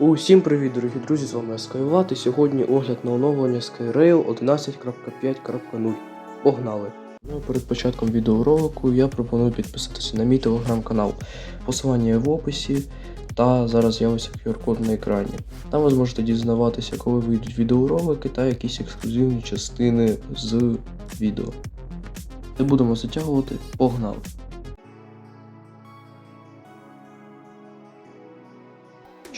Усім привіт, дорогі друзі! З вами я і сьогодні огляд на оновлення Skyrail 11.5.0. Погнали! Ну, перед початком відеоролику я пропоную підписатися на мій телеграм-канал. Посилання є в описі та зараз з'явиться QR-код на екрані. Там ви зможете дізнаватися, коли вийдуть відеоролики та якісь ексклюзивні частини з відео. Не будемо затягувати, погнали!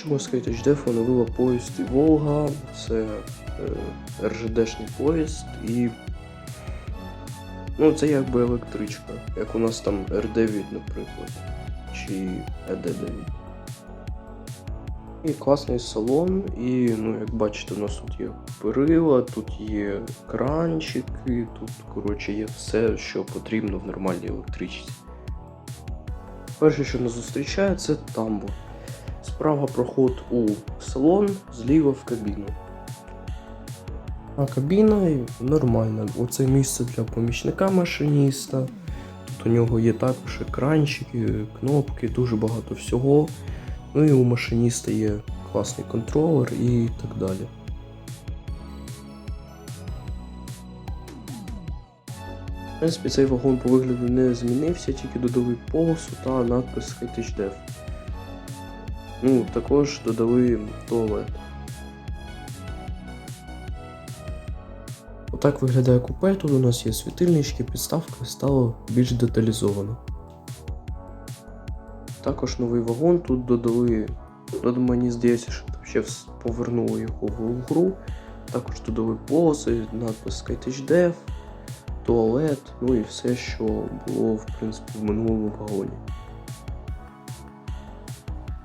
Чому Skytech Dev оновила поїзд і Волга? Це е, РЖДшний поїзд і. Ну, це якби електричка, як у нас там R9, наприклад, чи ED9. І класний салон, і ну, як бачите, у нас тут є перила, тут є кранчики, тут, коротше, є все, що потрібно в нормальній електричці. Перше, що нас зустрічає, це тамбур. Справа проход у салон, зліва в кабіну. А кабіна нормальна. Оце місце для помічника машиніста. Тут у нього є також екранчики, кнопки, дуже багато всього. Ну і у машиніста є класний контролер і так далі. В принципі, цей вагон по вигляду не змінився, тільки додали полосу та надпис Dev. Ну, також додали туалет. Отак виглядає купе. Тут у нас є світильнички, підставка стало більш деталізовано. Також новий вагон тут додали. Мені здається, що ще повернули його в гру. Також додали полоси, надпис Dev, туалет, ну і все, що було в принципі в минулому вагоні.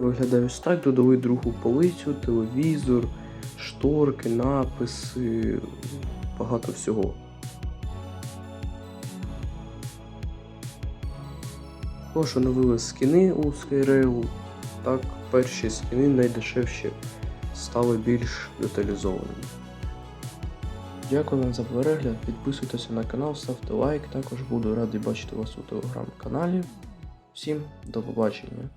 Виглядає ось так, додали другу полицю, телевізор, шторки, написи, багато всього. Також оновили скіни у Skyrail. Так, перші скіни найдешевші стали більш деталізованими. Дякую вам за перегляд, підписуйтеся на канал, ставте лайк, також буду радий бачити вас у телеграм-каналі. Всім до побачення.